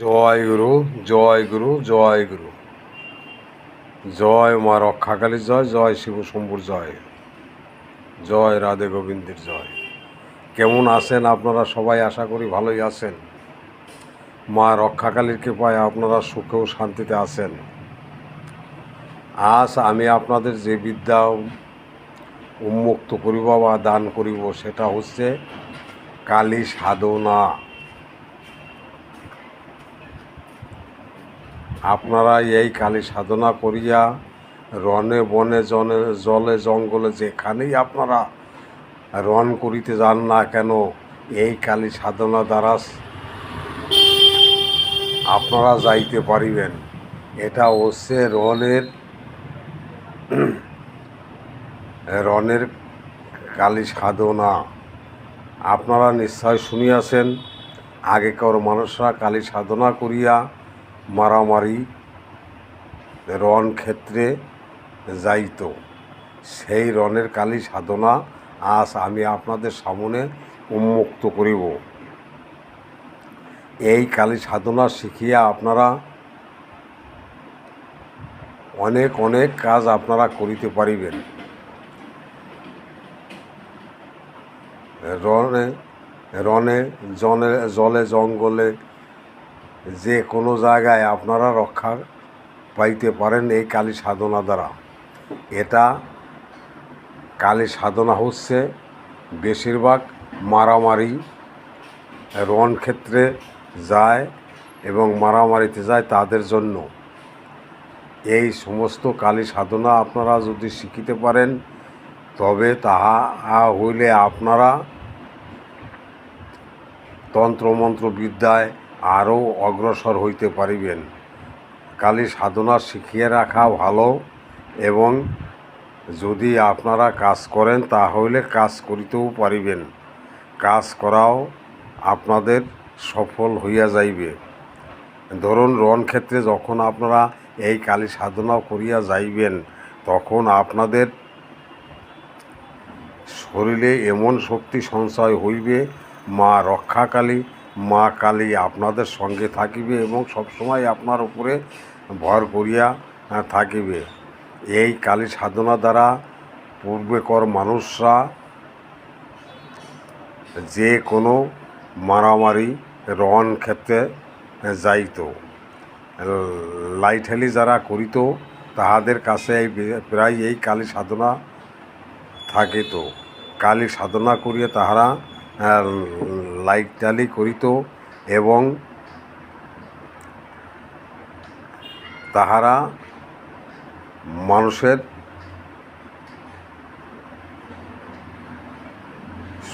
জয় গুরু জয় গুরু জয় গুরু। জয় মা রক্ষাকালীর জয় জয় শিব শম্ভুর জয়। জয় রাধে গোবিন্দের জয়। কেমন আছেন আপনারা সবাই? আশা করি ভালোই আছেন। মা রক্ষাকালীর কৃপায় আপনারা সুখে ও শান্তিতে আছেন। আজ আমি আপনাদের যে বিদ্যা উন্মুক্ত করিব বা দান করিব, সেটা হচ্ছে কালী সাধনা। আপনারা এই কালী সাধনা করিয়া রনে বনে জনে জলে জঙ্গলে যেখানেই আপনারা রন করিতে যান না কেন, এই কালী সাধনা দ্বারা আপনারা যাইতে পারিবেন। এটা হচ্ছে রনের রনের কালী সাধনা। আপনারা নিশ্চয় শুনিয়াছেন, আগেকার মানুষরা কালী সাধনা করিয়া মারামারি রণ ক্ষেত্রে যাইত। সেই রণের কালী সাধনা আজ আমি আপনাদের সামনে উন্মুক্ত করিব। এই কালী সাধনা শিখিয়া আপনারা অনেক অনেক কাজ আপনারা করিতে পারিবেন। রণে রণে, জনে, জলে, জঙ্গলে যে কোনো জায়গায় আপনারা রক্ষা পাইতে পারেন এই কালী সাধনা দ্বারা। এটা কালী সাধনা হচ্ছে বেশিরভাগ মারামারি, রণ ক্ষেত্রে যায় এবং মারামারিতে যায় তাদের জন্য। এই সমস্ত কালী সাধনা আপনারা যদি শিখিতে পারেন, তবে তাহা হইলে আপনারা তন্ত্রমন্ত্র বিদ্যায় আরও অগ্রসর হইতে পারিবেন। কালী সাধনা শিখিয়ে রাখা ভালো এবং যদি আপনারা কাজ করেন তাহলে কাজ করিতেও পারিবেন। কাজ করাও আপনাদের সফল হইয়া যাইবে। ধরুন, রণ ক্ষেত্রে যখন আপনারা এই কালী সাধনা করিয়া যাইবেন, তখন আপনাদের শরীরে এমন শক্তি সঞ্চয় হইবে, মা রক্ষাকালী মা কালী আপনাদের সঙ্গে থাকিবে এবং সবসময় আপনার উপরে ভর করিয়া থাকিবে। এই কালী সাধনা দ্বারা পূর্বেকর মানুষরা যে কোনো মারামারি, রণ ক্ষেত্রে যাইত। লাইঠালি যারা করিত, তাহাদের কাছে এই প্রায় এই কালী সাধনা থাকিত। কালী সাধনা করিয়া তাহারা লাইটালি করিত এবং তাহারা মানুষের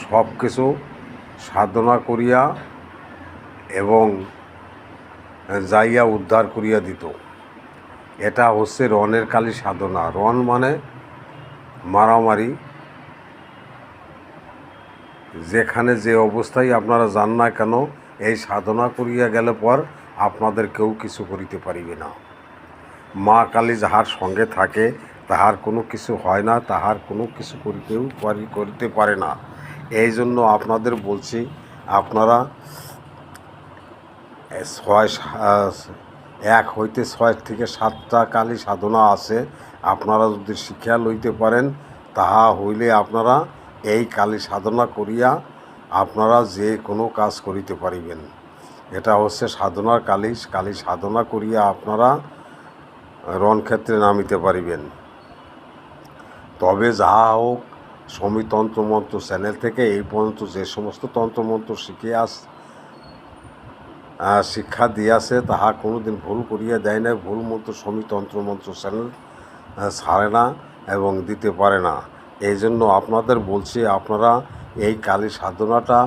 সব কিছু সাধনা করিয়া এবং যাইয়া উদ্ধার করিয়া দিত। এটা হচ্ছে রণের কালী সাধনা। রণ মানে মারামারি যেখানে যে অবস্থায় আপনারা যান না কেন, এই সাধনা করিয়া গেলে পর আপনাদের কেউ কিছু করিতে পারিবে না। মা কালী যাহার সঙ্গে থাকে, তাহার কোনো কিছু হয় না, তাহার কোনো কিছু করিতেও পারি, করিতে পারে না। এই জন্য আপনাদের বলছি, আপনারা ছয় এক হইতে ছয় থেকে সাতটা কালী সাধনা আছে। আপনারা যদি শিক্ষা লইতে পারেন, তাহা হইলে আপনারা এই কালী সাধনা করিয়া আপনারা যে কোনো কাজ করিতে পারিবেন। এটা হচ্ছে সাধনার কালী। কালী সাধনা করিয়া আপনারা রণক্ষেত্রে নামিতে পারিবেন। তবে যাহা হোক, সমী তন্ত্রমন্ত্র চ্যানেল থেকে এই পর্যন্ত যে সমস্ত তন্ত্রমন্ত্র শিখে আস শিক্ষা দিয়াছে, তাহা কোনোদিন ভুল করিয়া দেয় না ভুল মন্ত্র সমী তন্ত্রমন্ত্র চ্যানেল ছাড়ে না এবং দিতে পারে না। এই জন্য আপনাদের বলছি, আপনারা এই কালী সাধনাটা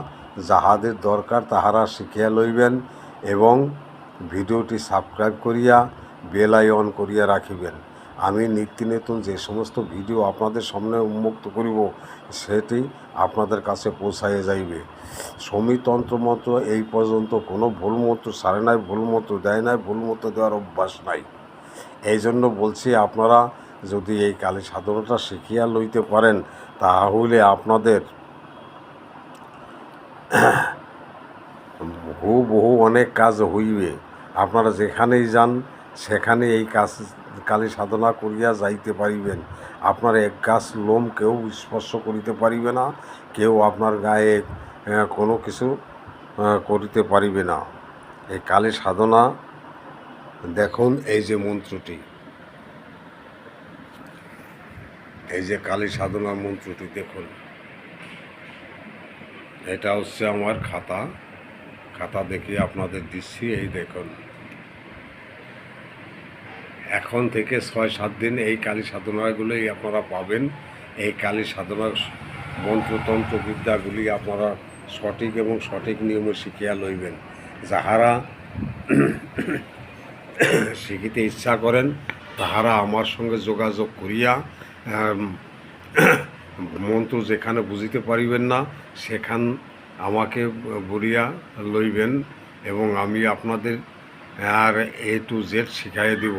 যাহাদের দরকার তাহারা শিখিয়া লইবেন এবং ভিডিওটি সাবস্ক্রাইব করিয়া বেল আইকন করিয়া রাখিবেন। আমি নিত্য নতুন যে সমস্ত ভিডিও আপনাদের সামনে উন্মুক্ত করিব, সেটি আপনাদের কাছে পৌঁছাইয়া যাইবে। সমী তন্ত্রমন্ত্র এই পর্যন্ত কোনো ভুল মন্ত্র সারে নাই, ভুল মন্ত্র দেয় নাই, ভুল মন্ত্র দেওয়ার অভ্যাস নাই। এই জন্য বলছি, আপনারা যদি এই কালী সাধনাটা শিখিয়া লইতে পারেন, তাহলে আপনাদের বহু বহু অনেক কাজ হইবে। আপনারা যেখানেই যান, সেখানে এই কাজ, কালী সাধনা করিয়া যাইতে পারিবেন। আপনার এক গাছ লোম কেউ স্পর্শ করিতে পারিবে না, কেউ আপনার গায়ে কোনো কিছু করিতে পারিবে না। এই কালী সাধনা, দেখুন এই যে মন্ত্রটি। এই যে কালী সাধনা মন্ত্রটি দেখুন, এটা হচ্ছে আমার খাতা। খাতা দেখিয়ে আপনাদের দিচ্ছি, এই দেখুন। এখন থেকে ছয়, সাত দিন এই কালী সাধনাগুলোই আপনারা পাবেন। এই কালী সাধনার মন্ত্রতন্ত্র বিদ্যাগুলি আপনারা সঠিক এবং সঠিক নিয়মে শিখিয়া লইবেন। যাহারা শিখিতে ইচ্ছা করেন, তাহারা আমার সঙ্গে যোগাযোগ করিয়া মন্ত্র যেখানে বুঝিতে পারিবেন না, সেখান আমাকে বলিয়া লইবেন এবং আমি আপনাদের আর এ টু জেড শিখাইয়া দিব।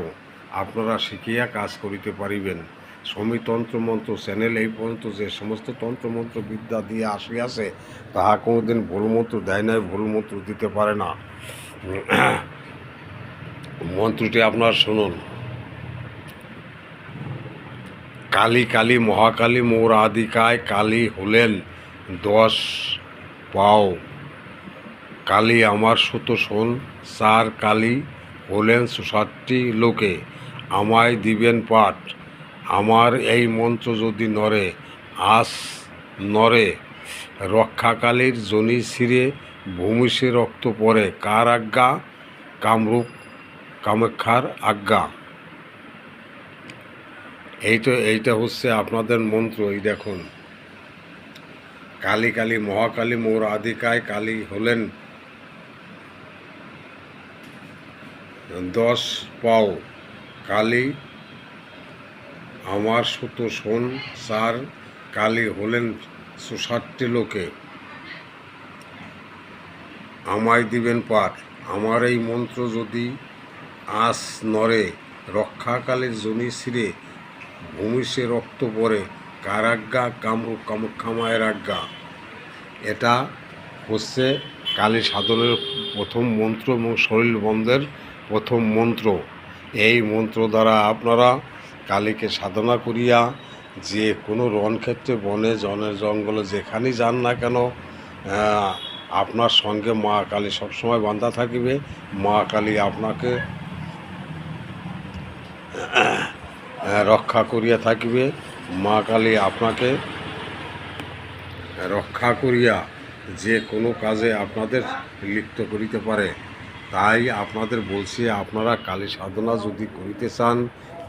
আপনারা শিখিয়া কাজ করিতে পারিবেন। সমী তন্ত্র মন্ত্র চ্যানেল এই পর্যন্ত যে সমস্ত তন্ত্রমন্ত্র বিদ্যা দিয়ে আসিয়াছে, তাহা কোনোদিন ভুল মন্ত্র দেয় নাই ভুল মন্ত্র দিতে পারে না। মন্ত্রটি আপনারা শুনুন। কালী কালী মহাকালী মোর আদিকায় কালী হলেন দশ পাও। কালী আমার সুত শোন চার কালী হলেন সাতটি লোকে, আমায় দিবেন পাঠ। আমার এই মন্ত্র যদি নরে আস নরে রক্ষাকালীর জনি ছিঁড়ে ভূমিষে রক্ত পড়ে। কার আজ্ঞা? কামরূপ কামাক্ষার আজ্ঞা। এইটা এইটা হচ্ছে আপনাদের মন্ত্র, এই দেখুন। কালী কালী, মহাকালী, মোর আদিকায় কালী হলেন দশ পাও। কালী আমার সুত শোন চার কালী হলেন সুষাটটি লোকে। আমায় দিবেন পাঠ। আমার এই মন্ত্র যদি আস নরে রক্ষাকালীর জনি ছিঁড়ে ভূমিষে রক্ত পরে কার আজ্ঞা কামরূপ কামাক্ষামায়ের আজ্ঞা। এটা হচ্ছে কালী সাধনের প্রথম মন্ত্র এবং শরীর বন্ধের প্রথম মন্ত্র। এই মন্ত্র দ্বারা আপনারা কালীকে সাধনা করিয়া যে কোনো রণক্ষেত্রে, বনে, জনে, জঙ্গলে, যেখানেই যান না কেন আপনার সঙ্গে মা কালী সবসময় বান্ধা থাকিবে। মা কালী আপনাকে রক্ষা করিয়া থাকিবে। মা কালী আপনাকে রক্ষা করিয়া যে কোনো কাজে আপনাদের লিপ্ত করিতে পারে, তাই আপনাদের বলছি, আপনারা কালী সাধনা যদি করিতে চান,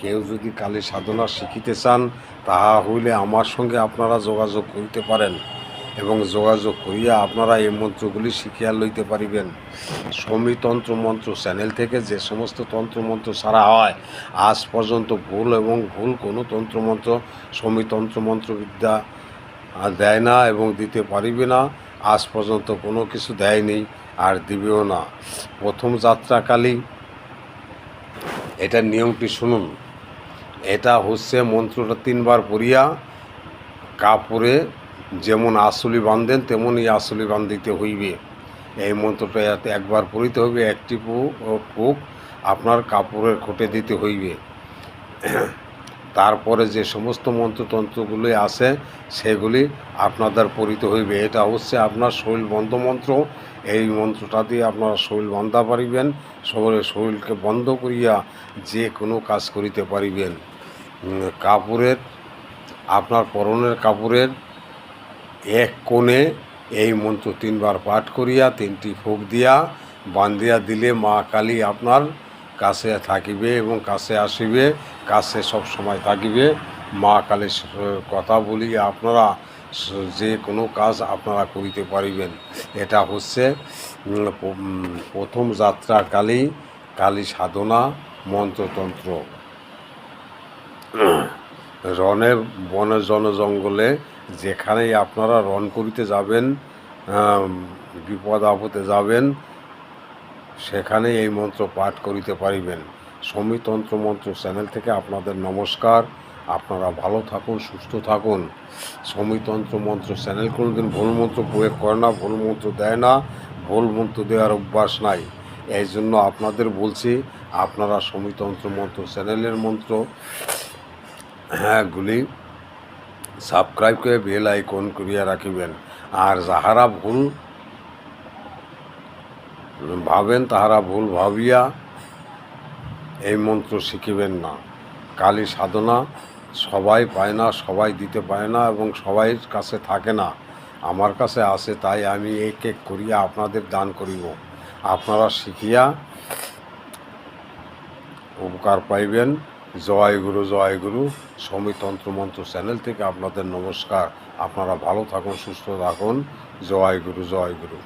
কেউ যদি কালী সাধনা শিখিতে চান, তাহা হইলে আমার সঙ্গে আপনারা যোগাযোগ করিতে পারেন। এবং যোগাযোগ করিয়া আপনারা এই মন্ত্রগুলি শিখিয়া লইতে পারিবেন। সমীতন্ত্র মন্ত্র চ্যানেল থেকে যে সমস্ত তন্ত্রমন্ত্র ছাড়া হয়, আজ পর্যন্ত ভুল এবং ভুল কোনো তন্ত্রমন্ত্র সমীতন্ত্র মন্ত্রবিদ্যা দেয় না এবং দিতে পারিবে না। আজ পর্যন্ত কোনো কিছু দেয়নি আর দিবেও না। প্রথম যাত্রাকালী, এটার নিয়মটি শুনুন। এটা হচ্ছে মন্ত্রটা তিনবার পড়িয়া কাপড়ে যেমন আসলি বাঁধেন, তেমনই আসলি বান্ধিতে হইবে। এই মন্ত্রটা একবার পড়িতে হইবে, একটি ফুক আপনার কাপড়ের খোটে দিতে হইবে। তারপরে যে সমস্ত মন্ত্রতন্ত্রগুলি আছে, সেগুলি আপনাদের পড়িতে হইবে। এটা হচ্ছে আপনার শরীর বন্ধ মন্ত্র। এই মন্ত্রটা দিয়ে আপনারা শরীর বান্ধা পারিবেন সবরে শরীরকে বন্ধ করিয়া যে কোনো কাজ করিতে পারিবেন। কাপড়ের, আপনার পরনের কাপড়ের এক কোণে এই মন্ত্র তিনবার পাঠ করিয়া, তিনটি ফুক দিয়া, বান্ধিয়া দিলে মা কালী আপনার কাছে থাকিবে এবং কাছে আসিবে, কাছে সব সময় থাকিবে। মা কালীর কথা বলিয়া আপনারা যে কোনো কাজ আপনারা করিতে পারিবেন। এটা হচ্ছে প্রথম যাত্রা কালী কালী সাধনা, মন্ত্রতন্ত্র। রনে বনে জন যেখানেই আপনারা রন করিতে যাবেন বিপদ আপদে যাবেন, সেখানে এই মন্ত্র পাঠ করিতে পারিবেন। সমীতন্ত্র মন্ত্র চ্যানেল থেকে আপনাদের নমস্কার। আপনারা ভালো থাকুন, সুস্থ থাকুন। সমীতন্ত্র মন্ত্র চ্যানেল কোনোদিন ভুল মন্ত্র প্রয়োগ করে না, ভুল মন্ত্র দেয় না, ভুল মন্ত্র দেওয়ার অভ্যাস নাই। এই জন্য আপনাদের বলছি, আপনারা সমিতন্ত্র মন্ত্র চ্যানেলের মন্ত্র হ্যাঁ গুলি সাবস্ক্রাইব করে বেল আইকন করিয়া রাখিবেন। আর যাহারা ভুল ভাবেন, তাহারা ভুল ভাবিয়া এই মন্ত্র শিখিবেন না। কালী সাধনা সবাই পায় না, সবাই দিতে পারে না এবং সবাই কাছে থাকে না। আমার কাছে আছে, তাই আমি এক এক করিয়া আপনাদের দান করিব। আপনারা শিখিয়া উপকার পাইবেন। জয় গুরু জয় গুরু সমিতন্ত্র মন্ত্র চ্যানেল থেকে আপনাদের নমস্কার। আপনারা ভালো থাকুন, সুস্থ থাকুন। জয় গুরু জয় গুরু